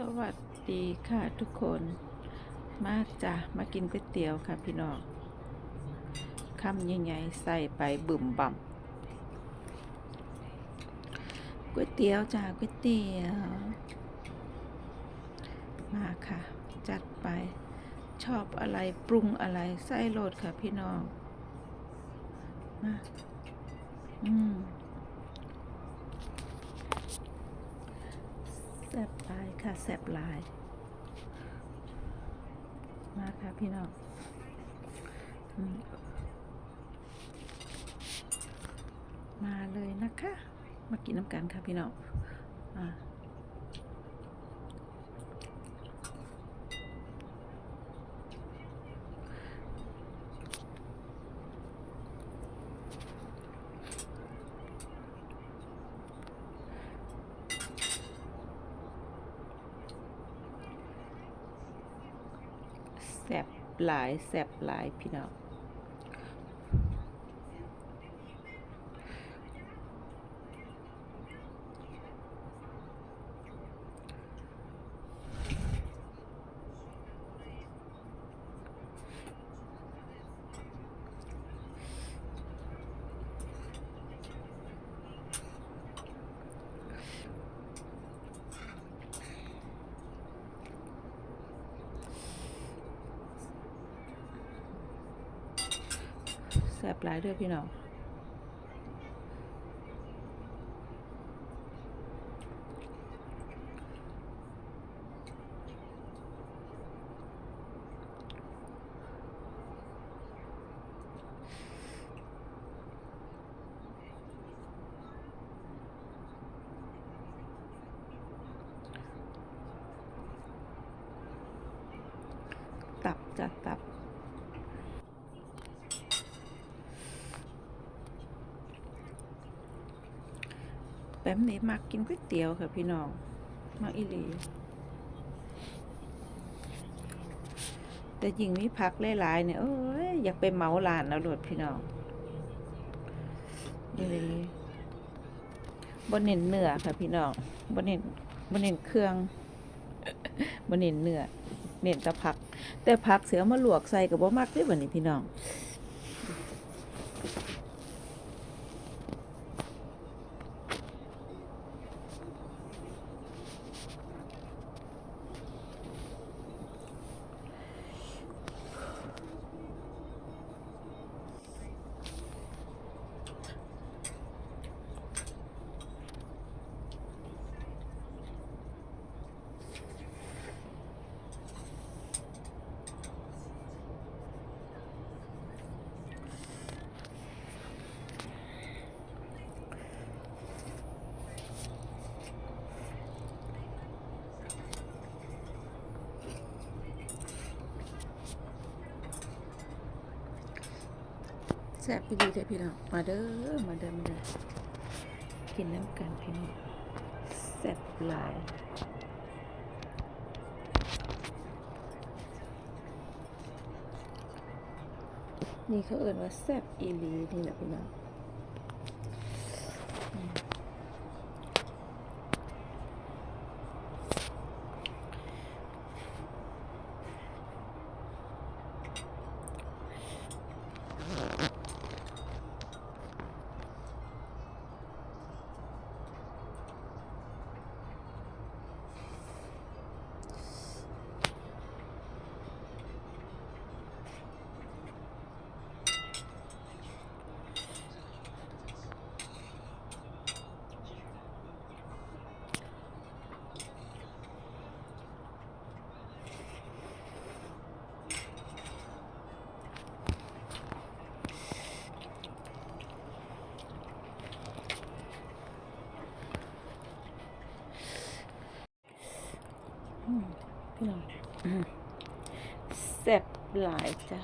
สวัสดีค่ะทุกคนมาจ้ะมากินก๋วยเตี๋ยวค่ะพี่น้องคำใหญ่ๆใส่ไปบึ่มบ่ำก๋วยเตี๋ยวจ้าก๋วยเตี๋ยว มาค่ะ จัดไปชอบอะไรปรุงอะไรใส่โหลดค่ะพี่น้องมาอืมแซ่บหลาย ค่ะแซ่บลาย มาค่ะพี่น้องมมาเลยนะคะ มากินน้ำกันค่ะพี่น้องอ่า แสบหลายแสบหลายพี่น้อง แซ่บหลายเด้วยพี่น้องตับจัดตับ แป๊มนี่มักกินก๋วยเตี๋ยวค่ะพี่น้องมักอีหลีแต่ยิงมีผักหลายๆเนี่ยโอ้ยอยากไปเมารานเอาโลดพี่น้องอีหลีบนเน้นเนื้อค่ะพี่น้องบนเน้นบนเน้นเครื่องบนเน้นเนื้อเน้นแต่ผัก แต่ผักเสือมาลวกใส่กับบ่มักด้อบัดนี้พี่น้อง แซ่บพี่ดีเด้พี่น้องมาเด้อมาเด้อมาเด้อกินน้ำกันพี่น้องแซ่บหลายนี่เขาเอ่ยว่าแซ่บอีลีนี่แหละพี่น้องอืมอืม พี่น้องแซ่บหลายจ้า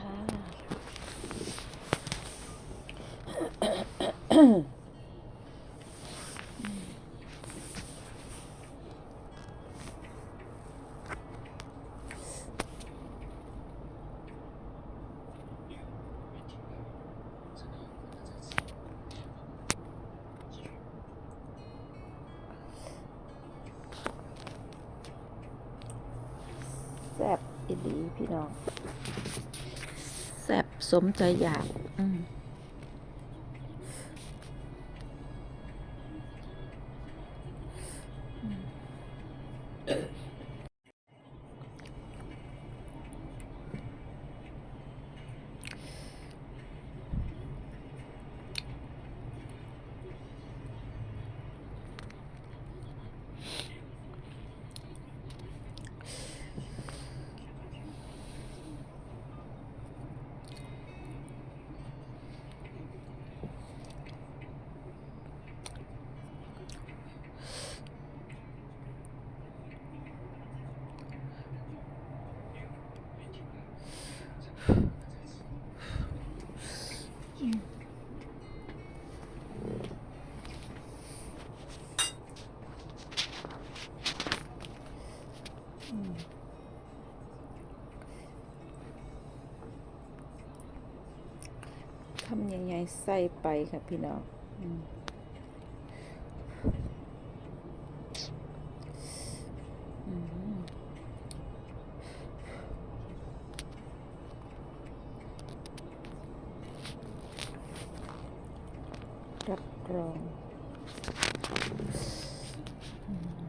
ซ่บอีหลีพี่น้องแซบสมใจอยาก อืมำใหญ่ๆใส่ไปค่ะพี่น้องอืมอืมรับรองอืม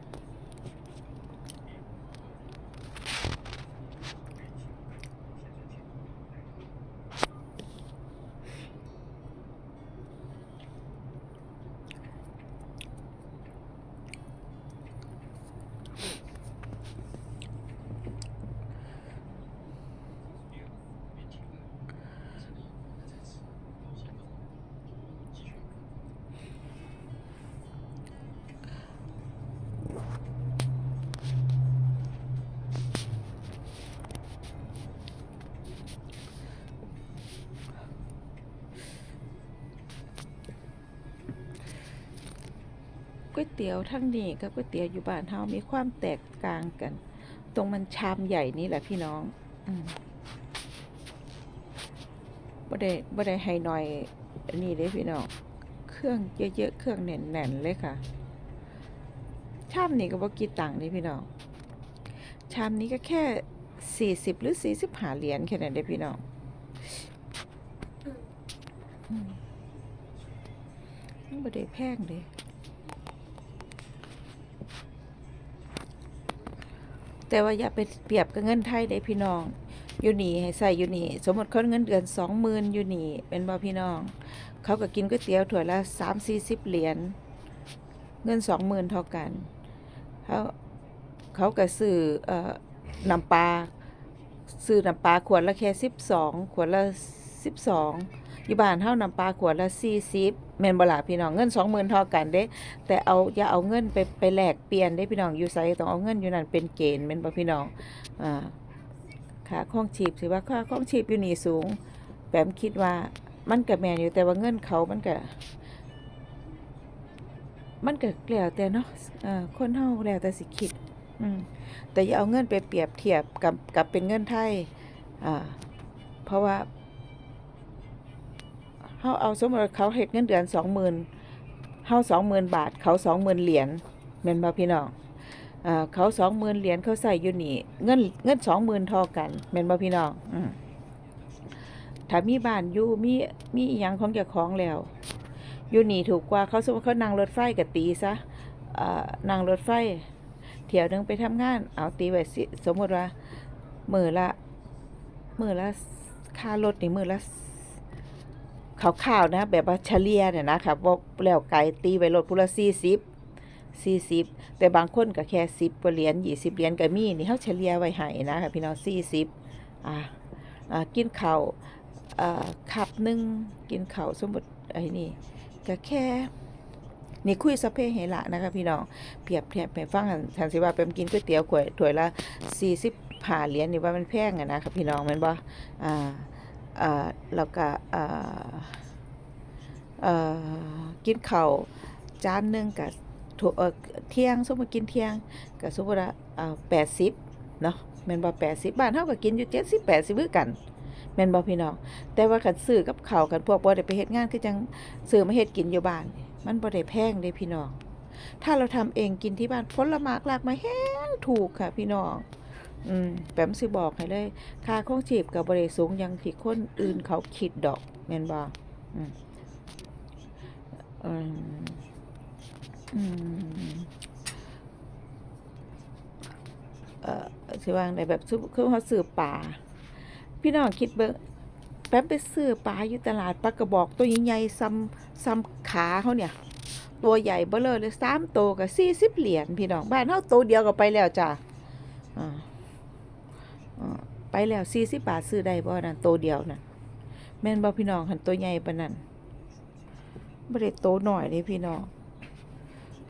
ก๋วยเตี๋ยวทั้งนี้กับก๋วยเตี๋ยวอยู่บ้านเฮามีความแตกต่างกัน ตรงมันชามใหญ่นี่แหละพี่น้องอบ่ได้บ่ได้ให้หน่อยนนี้เด้พี่น้อง เครื่องเยอะๆ เครื่องแน่นๆเลยค่ะ ชามนี้ก็บ่กี่ตังค์นี่พี่น้อง ชามนี้ก็แค่40หรือ45เหรียญแค่นั้นเด้พี่น้องอบ่ได้แพงเด้ แต่ว่าอย่าไปเปรียบกับเงินไทยได้พี่น้อง อยู่นี่ให้ใส่อยู่นี่ สมมติเขาเงินเดือนสองหมื่นอยู่นี่เป็นบ่พี่น้อง เขาก็กินก๋วยเตี๋ยวถ้วยละสามสี่สิบเหรียญเงินสองหมื่นเท่ากันเขาเขาก็ซื้อเอ่อน้ำปลาซื้อน้ำปลาขวดละแค่สิบสองขวดละสิบสองอยู่บ้านเฮาน้ำปลาขวดละสี่สิบ แม่นบ่ล่ะพี่น้องเงินสองหมื่นเท่ากันเด้ แต่เอาอย่าเอาเงินไปไปแลกเปลี่ยนได้พี่น้องอยู่ไสต้องเอาเงินอยู่นั่นเป็นเกณฑ์แม่นบ่พี่น้องอ่าค่าครองชีพสิว่าค่าครองชีพอยู่นี่สูงแปมคิดว่ามันก็แม่นอยู่แต่ว่าเงินเขามันก็มันก็แล้วแต่เนาะอ่อคนเฮาแล้วแต่สิคิดอืมแต่อย่าเอาเงินไปเปรียบเทียบกับกับเป็นเงินไทยอ่าเพราะว่า เฮาเอาสมมุติเขาเฮ็ดเงินเดือน20,000เฮาสองหมื่นบาท เขาสองหมื่นเหรียญแม่นบ่พี่น้องอ่าเขาสองหมื่นเหรียญเขาใส่อยู่นี่เงินเงินสองหมื่นทอกันแม่นบ่พี่น้องอืมถ้ามีบ้านอยู่มีมีอีหยังของเจ้าของแล้วอยู่นี่ถูกกว่าเขาสมมติเขานั่งรถไฟก็ตีซะอ่านั่งรถไฟเที่ยวนึงไปทำงาน เอาตีไว้สมมติว่ามื้อละมื้อละค่ารถนี่มื้อละ ขาวๆนะ แบบว่าเฉลี่ยเนี่ยนะครับว่าแล้วไกลตีไว้รถพุละสี่สิบสี่สิบแต่บางคนก็แค่สิบกว่าเหรียญยี่สิบเหรียญก็มีนี่เขาเฉลี่ยไว้ให้นะคะพี่น้องสี่สิบอ่ากินข้าวอ่าขับหนึ่งกินข้าวสมมติไอ้นี่ก็แค่นี่คุยสพเพเหระนะคะพี่น้องเปรียบเทียบไปฟังทันสิว่าเป็นกินก๋วยเตี๋ยวขวดถ้วยละสี่สิบผ่าเหรียญนี่ว่ามันแพงอะนะคะพี่น้องมันบ่อ่าอ่า แล้วก็กินข้าวจานหนึ่งกับเที่ยงสมมติกินเที่ยงก็สมมติว่าอ่า80เนาะแม่นบ่80บ้านเฮาก็กินอยู่70 80คือกันแม่นบ่พี่น้องแต่ว่าคันซื้อกับข้าวกันพวกบ่ได้ไปเฮ็ดงานคือจังซื้อมาเฮ็ดกินอยู่บ้าน มันบ่ได้แพงเด้พี่น้องถ้าเราทำเองกินที่บ้านผลไม้หลากไม้แห้งถูกค่ะพี่น้อง อืมแปมสิบอกให้เลย ค่าครองชีพกับบริสูงยังที่คนอื่นเขาคิดดอกแม่นบ่อืมอืมอืมเอ่อสิว่าในแบบซุคือเขาซื้อปลาพี่น้องคิดเบิ่งแป๊บไปซื้อปลาอยู่ตลาดปลากระบอกตัวใหญ่ๆซ้ำซ้ำขาเขาเนี่ย ตัวใหญ่เบ้อเลยเลยสามโตกับสี่สิบเหรียญพี่น้องบ้านเฮาโตเดียวก็ไปแล้วจ้ะอ่าอ่า ไปแล้วสี่สิบบาทซื้อได้บ่นั่นโตเดียวน่ะแม่นบ่พี่น้องหันตัวใหญ่ปานนั้นบ่ได้โตหน่อยเด้พี่น้อง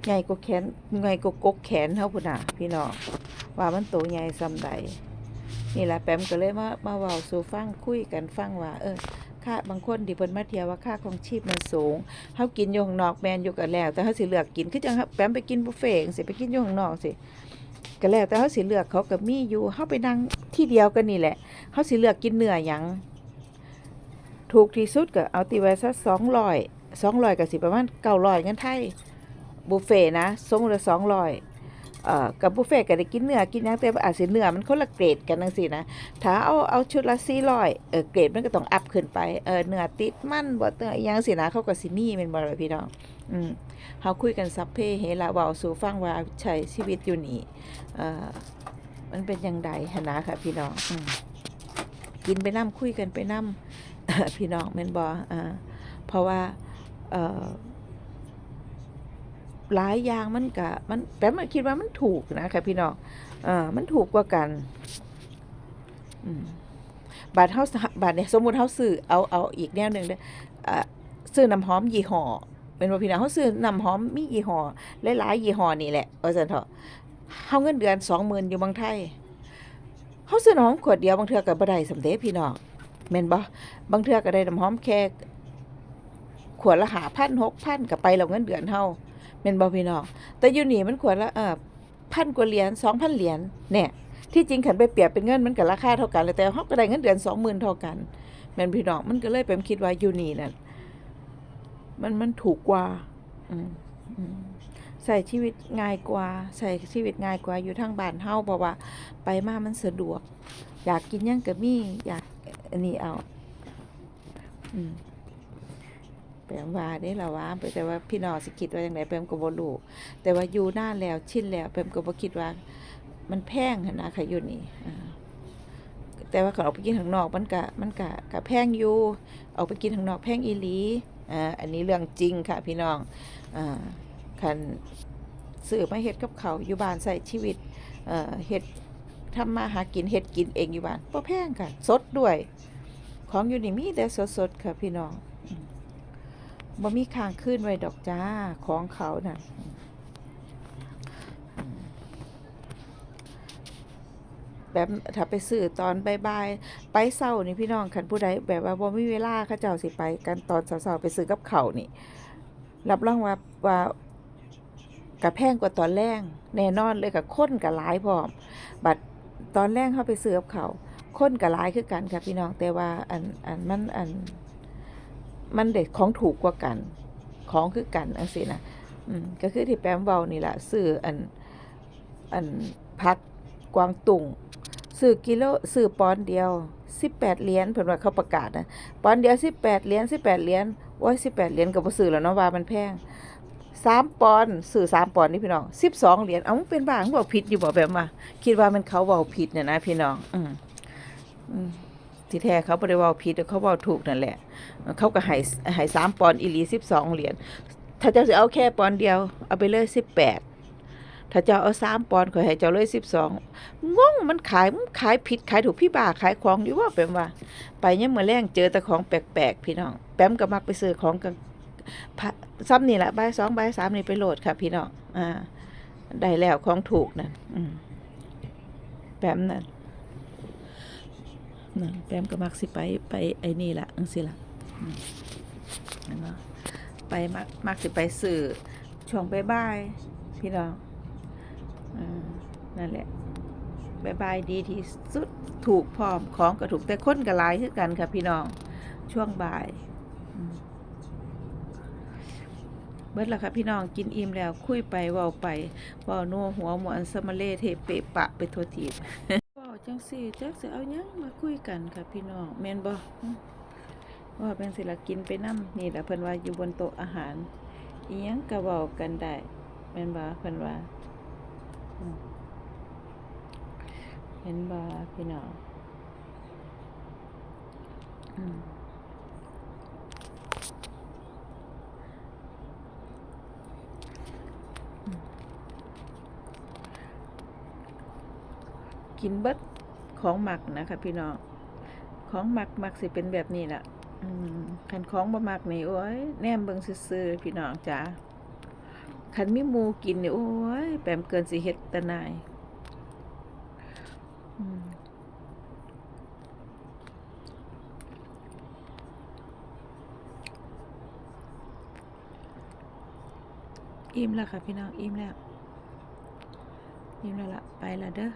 ใหญ่กว่าแขนใหญ่กว่ากกแขนเฮาพุ่นน่ะพี่น้องว่ามันโตใหญ่ซำใดนี่แหละแปมก็เลยมามาเว้าสู่ฟังคุยกันฟังว่า เออค่าบางคนที่เพิ่นมาเที่ยวว่าค่าของชีพมันสูงเฮากินอยู่ข้างนอกแม่นอยู่ก็แล้ว แต่เฮาสิเลือกกินคือจังแปมไปกินบุฟเฟ่ต์จังซี้ไปกินอยู่ข้างนอกสิ ก็แล้วแต่เขาสิเลือกเขาก็มีอยู่เขาไปนั่งที่เดียวกันนี่แหละเขาสิเลือกกินเนื้อหยังถูกที่สุดก็เอาติไว้สัก200 200ก็สิประมาณเก้าลอยเงินไทยบุฟเฟ่นะส่งละ200เอ่อ กับบุฟเฟ่ต์ก็ได้กินเนื้อกินยังแต่ว่าอาจสิเนื้อมันคนละเกรดกันจังซี่นะถ้าเอาเอาชุดละ400เออเกรดมันก็ต้องอัพขึ้นไปเออเนื้อติดมันบ่เนื้อยังสินะเขาก็สิมีแม่นบ่ล่ะพี่น้องอืมเฮาคุยกันสัพเพเหระเว้าสู่ฟังว่าใช้ชีวิตอยู่นี่เออมันเป็นจังไดหันะค่ะพี่น้องอกินไปนํคุยกันไปนํพี่น้องแม่นบ่อ่าเพราะว่าเออ หลายอย่างมันก็มันแต่มันคิดว่ามันถูกนะคะพี่น้องเอ่อมันถูกกว่ากันบาทเฮาบาทเนี่ยสมมุติเฮาซื้อเอาเอาอีกแนวหนึงเด้อซื้อน้ำหอมยี่ห้อเป็นว่าพี่น้องเฮาซื้อน้ำหอมมียี่ห้อหลายๆยี่ห้อนี่แหละว่าซั่นเถาะเฮาเงินเดือน20,000อยู่บางไทยเฮาซื้อน้ำหอมขวดเดียวบางเทื่อก็บ่ได้สำเร็จพี่น้องแม่นบ่บางเทื่อก็ได้น้ำหอมแค่ขวดละ5,000 6,000ก็ไปแล้วเงินเดือนเฮา แม่นบ่พี่น้องแต่อยู่นี่มันขวดละเอ่อพันกว่าเหรียญ2,000เหรียญแน่ที่จริงขันไปเปรียบเป็นเงินมันก็ราคาเท่ากันเลยแต่เขาก็ได้เงินเดือนสองหมื่นเท่ากันแม่นพี่น้องมันก็เลยเป็นคิดว่าอยู่นี่นั่นมันมันถูกกว่าใส่ชีวิตง่ายกว่า ใส่ชีวิตง่ายกว่าอยู่ทางบ้านเฮาเพราะว่า ไปมามันสะดวก อยากกินยังก็มีอยากอันนี้เอา อืม แปลว่าได้ละว่าแต่ว่าพี่น้องสิคิดว่าจังไดแปมก็บ่รู้แต่ว่าอยู่นานแล้วชินแล้วแปมก็บ่คิดว่า มันแพงนะค่ะอยู่นี่อ่าแต่ว่าก่อนออกไปกินข้างนอกมันกะมันกะกะแพงอยู่ออกไปกินข้างนอกแพงอีหลีอ่าอันนี้เรื่องจริงค่ะ พี่น้องอ่าคันซื้อมาเฮ็ดกับเขาอยู่บ้านใส่ชีวิตเอ่อเฮ็ดทำมาหากินเฮ็ดกินเองอยู่บ้านบ่แพงค่ะ สดด้วย ของอยู่นี่มีแต่สดๆค่ะพี่น้อง บ่มีค้างคืนไว้ดอกจ้าของเขาน่ะแบบถ้าไปซื้อตอนบ่ายๆไปเช้านี่พี่น้องคันผู้ใดแบบว่าบ่มีเวลาเขาเจ้าสิไปกันตอนเช้าๆไปซื้อกับเขานี่ รับรองว่าว่ากระแพงกว่าตอนแรงแน่นอนเลยกับคนกะหลายพร้อม บัดตอนแรกเข้าไปซื้อกับเขาวคนกะหลายคือกันค่ะพี่น้องแต่ว่าอันอันมันอัน มันเด็ดของถูกกว่ากัน ของคือกันอันสินะอืมก็คือที่แปมเว้านี่แหละซื้ออันอันพักกวางตุงซื้อกิโลซื้อปอนเดียว18เหรียญเพิ่นว่าเขาประกาศนะปอนเดียว18เหรียญ18เหรียญโอ้ย18เหรียญก็บ่ซื้อแล้วเนาะว่ามันแพง3ปอนด์ซื้อ3ปอนนี่พี่น้อง12เหรียญเอ้าเป็นบ้าเว้าผิดอยู่บ่แบบว่าคิดว่ามันเขาเว้าผิดเนี่ยนะพี่น้อง อืมอืม ที่แท้เขาบ่ได้เว้าผิดเขาเว้าถูกนั่นแหละ เขาก็ให้ให้3ปอนด์อีหลี12เหรียญถ้าเจ้าสิเอาแค่ปอนเดียวเอาไปเลย18ถ้าเจ้าเอาสามปอนขอยให้เจ้าเลยสิบสองงงมันขายมันขายผิดขายถูกพี่บ้าขายของอยู่ว่าแปมว่า ไปเนี่ยเมื่อแรงเจอแต่ของแปลกๆพี่น้องแป๊มก็มักไปซื้อของกันซ้ำนี่แหละใบสองใบสามนี่ไปโหลดค่ะ พี่น้องอ่าได้แล้วของถูกนั่นแป๊มนั่น นั่นแปมก็มักสิไปไปไอ้นี่ละอังสิละนะไปมักมักสิไปซื้อช่วงบายพี่น้องนั่นแหละบายบายดีที่สุดถูกพร้อมของก็ถูกแต่คนก็หลายคือกันค่ะพี่น้องช่วงบ่ายเบิดและค่ะพี่น้องกินอิ่มแล้วคุยไปเว้าไปเว้านัวหัวหมวนสมเลเทเปะปะไปทัวทีบ จังสี่จักสิเอายังมาคุยกันค่ะพี่น้องแมนบอว่าเป็นศิลกินไปนำนี่แหละเพิ่นว่าอยู่บนโต๊ะอาหารอียังก็เว้ากันได้แมนบ่เพิ่นว่าอืมเห็นบ่พี่น้องกินเบิด ของหมักนะคะพี่น้องของหมักหมักสิเป็นแบบนี้ล่ะอืมคันของบ่มักนี่โอ้ยแนมเบิ่งซื่อพี่น้องจ๋าคันมีหมูกินนี่โอ้ยแปมเกินสิเฮ็ดตะนายอิ่มแล้วค่ะพี่น้องอิ่มแล้วอิ่มแล้วล่ะไปละเด้อ